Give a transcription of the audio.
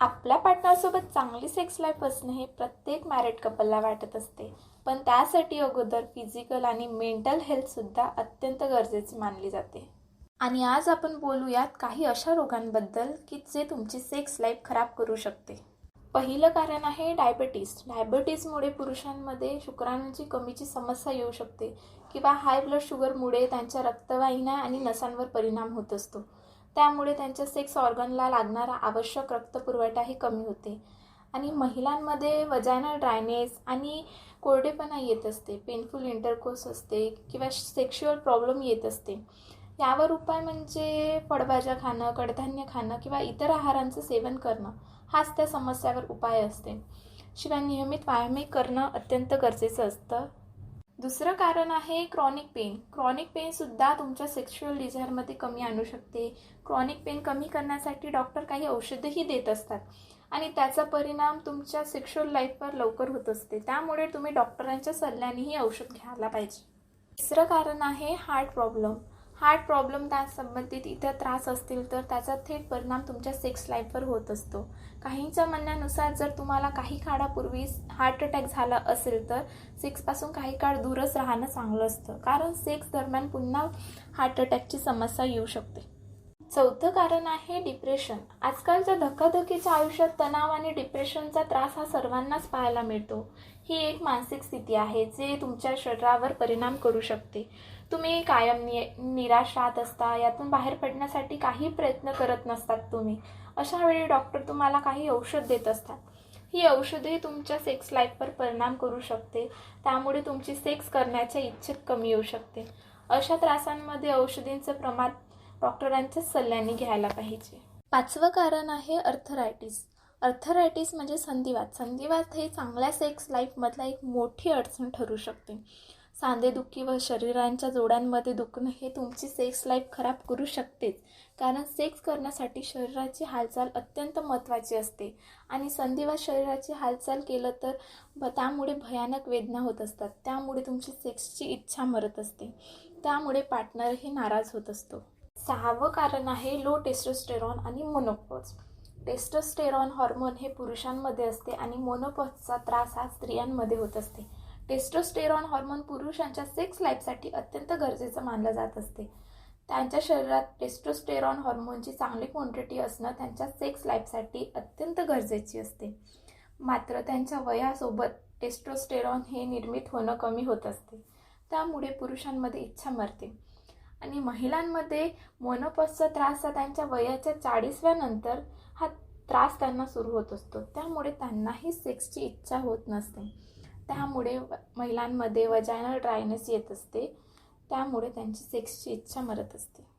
आपल्या पार्टनरसोबत चांगली sex life असणं हे प्रत्येक मॅरिड कपलला वाटत असते. पण त्यासाठी अगोदर फिजिकल आणि मेंटल हेल्थसुद्धा अत्यंत गरजेची मानली जाते. आणि आज आपण बोलूयात काही अशा रोगांबद्दल की जे तुमची सेक्स लाईफ खराब करू शकते. पहिलं कारण आहे डायबिटीस डायबिटीसमुळे पुरुषांमध्ये शुक्राणूंची कमीची समस्या येऊ शकते किंवा हाय ब्लड शुगरमुळे त्यांच्या रक्तवाहिन्या आणि नसांवर परिणाम होत असतो. त्यामुळे त्यांच्या सेक्स ऑर्गनला लागणारा आवश्यक रक्तपुरवठाही कमी होते. आणि महिलांमध्ये वजायनल ड्रायनेस आणि कोरडेपणा येत असते पेनफुल इंटरकोर्स असते किंवा सेक्शुअल प्रॉब्लेम येत असते. यावर उपाय म्हणजे फळभाज्या खाणं कडधान्य खाणं किंवा इतर आहारांचं सेवन करणं हाच त्या समस्यावर उपाय असते. शिवाय नियमित व्यायामही करणं अत्यंत गरजेचं असतं. दुसरं कारण आहे क्रॉनिक पेन क्रॉनिक पेनसुद्धा तुमच्या सेक्शुअल डिझायरमध्ये कमी आणू शकते. क्रॉनिक पेन कमी करण्यासाठी डॉक्टर काही औषधंही देत असतात. आणि त्याचा परिणाम तुमच्या सेक्शुअल लाईफवर लवकर होत असते. त्यामुळे तुम्ही डॉक्टरांच्या सल्ल्यानेही औषध घ्यायला पाहिजे. तिसरं कारण आहे हार्ट प्रॉब्लेम हार्ट प्रॉब्लेम त्यासंबंधित इतर त्रास असतील तर त्याचा थेट परिणाम तुमच्या सेक्स लाईफवर होत असतो. काहींच्या म्हणण्यानुसार जर तुम्हाला काही काळापूर्वी हार्ट अटॅक झाला असेल तर सेक्सपासून काही काळ दूरच राहणं चांगलं असतं. कारण सेक्स दरम्यान पुन्हा हार्ट अटॅकची समस्या येऊ शकते. चौथं कारण आहे डिप्रेशन आजकालच्या धकाधकीच्या आयुष्यात तणाव आणि डिप्रेशनचा त्रास हा सर्वांनाच पाहायला मिळतो ही एक मानसिक स्थिती आहे जे तुमच्या शरीरावर परिणाम करू शकते. तुम्ही कायम नि निराश राहत असता यातून बाहेर पडण्यासाठी काही प्रयत्न करत नसतात तुम्ही. अशा वेळी डॉक्टर तुम्हाला काही औषध देत असतात. ही औषधे तुमच्या सेक्स लाईफवर परिणाम करू शकते त्यामुळे तुमची सेक्स करण्याच्या इच्छेत कमी येऊ शकते. अशा त्रासांमध्ये औषधींचं प्रमाण डॉक्टरांच्या सल्ल्याने घ्यायला पाहिजे. पाचवं कारण आहे अर्थरायटिस. अर्थरायटिस म्हणजे संधिवात. संधिवात हे चांगल्या सेक्स लाईफमधला एक मोठी अडचण ठरू शकते. सांधेदुखी व शरीरांच्या जोड्यांमध्ये दुखणं हे तुमची सेक्स लाईफ खराब करू शकतेच. कारण सेक्स करण्यासाठी शरीराची हालचाल अत्यंत महत्त्वाची असते. आणि संधिवात शरीराची हालचाल केलं तर ब त्यामुळे भयानक वेदना होत असतात. त्यामुळे तुमची सेक्सची इच्छा मरत असते. त्यामुळे पार्टनरही नाराज होत असतो. सहावं कारण आहे लो टेस्टोस्टेरॉन आणि मोनोपॉज टेस्टोस्टेरॉन हॉर्मोन हे पुरुषांमध्ये असते आणि मोनोपॉजचा त्रास हा स्त्रियांमध्ये होत असते. टेस्टोस्टेरॉन हॉर्मोन पुरुषांच्या सेक्स लाईफसाठी अत्यंत गरजेचं मानलं जात असते. त्यांच्या शरीरात टेस्टोस्टेरॉन हॉर्मोनची चांगली क्वांटिटी असणं त्यांच्या सेक्स लाईफसाठी अत्यंत गरजेची असते. मात्र त्यांच्या वयासोबत टेस्टोस्टेरॉन हे निर्मित होणं कमी होत असते. त्यामुळे पुरुषांमध्ये इच्छा मरते. आणि महिलांमध्ये मोनोपसचा त्रास हा त्यांच्या वयाच्या चाळीसव्यानंतर हा त्रास त्यांना सुरू होत असतो. त्यामुळे त्यांनाही सेक्सची इच्छा होत नसते. त्यामुळे महिलांमध्ये वजायनल ड्रायनेस येत असते. त्यामुळे त्यांची सेक्सची इच्छा मरत असते.